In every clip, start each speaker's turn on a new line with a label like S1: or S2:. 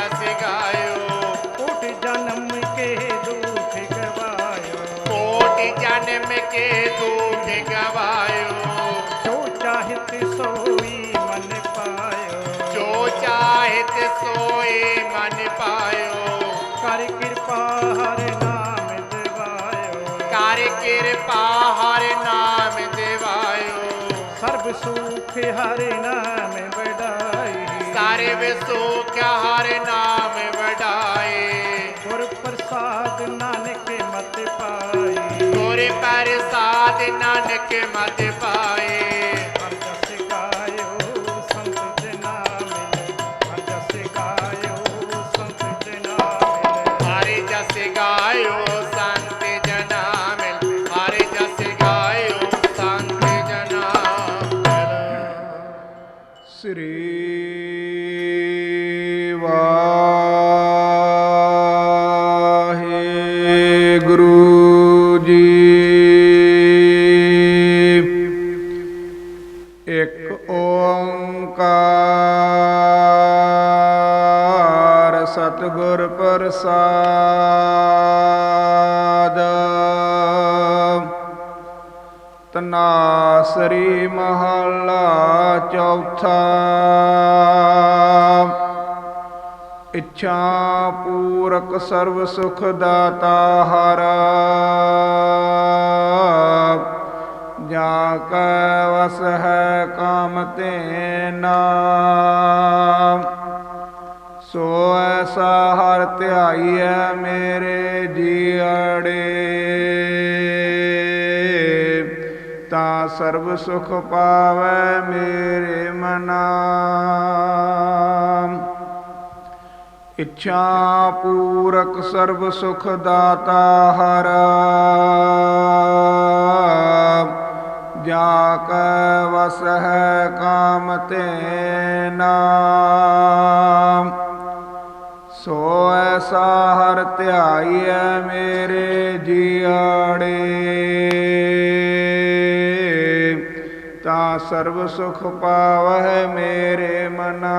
S1: ਜਸ ਗਾਇਓ।
S2: ਕੋਟ ਜਨਮ ਕੇ ਦੁਖ ਗਵਾਇਓ।
S1: ਕੋਟਿ ਜਨਮ ਕੇ ਦੁਖ ਗਵਾਇਓ।
S2: ਜੋ ਚਾਹਿਤ ਸੋਈ ਮਨ ਪਾਇਓ।
S1: ਜੋ ਚਾਹਿਤ ਸੋਏ ਮਨ ਪਾਇਓ।
S2: ਕਰ ਕਿਰਪਾ ਹਰ ਨਾਮ ਦਿਵਾਇਓ।
S1: ਕਰ ਕਿਰਪਾ ਹਰ ਨਾਮ ਦਿਵਾਇਓ।
S2: ਸਰਬ ਸੁਖ ਹਰ ਨਾਮ ਵਡਾਈ
S1: ਸਰਬ ਸੁਖ ਹਰ ਨਾਮ ਵਡਾਏ।
S2: ਗੁਰ ਪ੍ਰਸਾਦ ਨਾਨਕ ਮਤ ਪਾਈ
S1: ਗੁਰ ਪ੍ਰਸਾਦ ਨਾਨਕ ਮਤ ਪਾਏ
S3: ਇੱਕ ਓੰਕਾਰ ਸਤਿਗੁਰ ਪ੍ਰਸਾਦ। ਤਨਾਸਰੀ ਮਹਲਾ ਚੌਥਾ। ਇੱਛਾ ਪੂਰਕ ਸਰਬ ਸੁਖ ਦਾਤਾ ਹਰ। ਜਾ ਕੈ ਵਸ ਹੈ ਕਾਮ ਤੇ ਨਾਮ। ਸੋ ਐਸਾ ਹਰ ਧਿਆਈਐ ਮੇਰੇ ਜੀਅੜੇ। ਤਾਂ ਸਰਬ ਸੁਖ ਪਾਵੈ ਮੇਰੇ ਮਨਾ ਇੱਛਾ ਪੂਰਕ ਸਰਬ ਸੁਖ ਦਾਤਾ ਹਰ। ਜਾ ਕੈ ਵਸ ਹੈ ਕਾਮ ਤੇ ਨਾਮ ਸੋ ਐਸਾ ਹਰ ਧਿਆਈਐ ਮੇਰੇ ਜੀਆੜੇ ਤਾ ਸਰਬ ਸੁਖ ਪਾਵਹਿ ਮੇਰੇ ਮਨਾ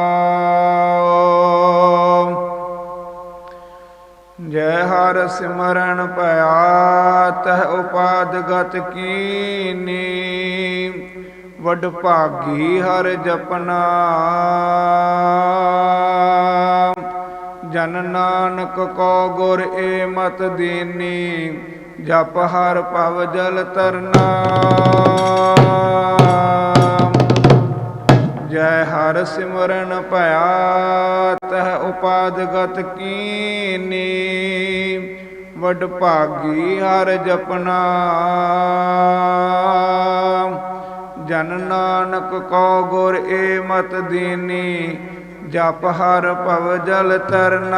S3: ਸਿਮਰਨ ਭਇਆ ਤਹ ਉਪਾਦ ਗਤ ਕੀਨੀ। ਵਡ ਭਾਗੀ ਹਰ ਜਪਨਾ। ਜਨ ਨਾਨਕ ਕੋ ਗੁਰ ਏ ਮਤ ਦੀਨੀ, ਜਪ ਹਰ ਭਵ ਜਲ ਤਰਨਾ। ਜੈ ਹਰ ਸਿਮਰਨ ਭਇਆ, ਤਹ ਉਪਾਦਗਤ ਕੀਨੀ। ਵਡ ਭਾਗੀ ਹਰ ਜਪਨਾ। ਜਨ ਨਾਨਕ ਕੋ ਗੁਰ ਏ ਮਤ ਦੀਨੀ, ਜਪ ਹਰ ਭਵ ਜਲ ਤਰਨਾ।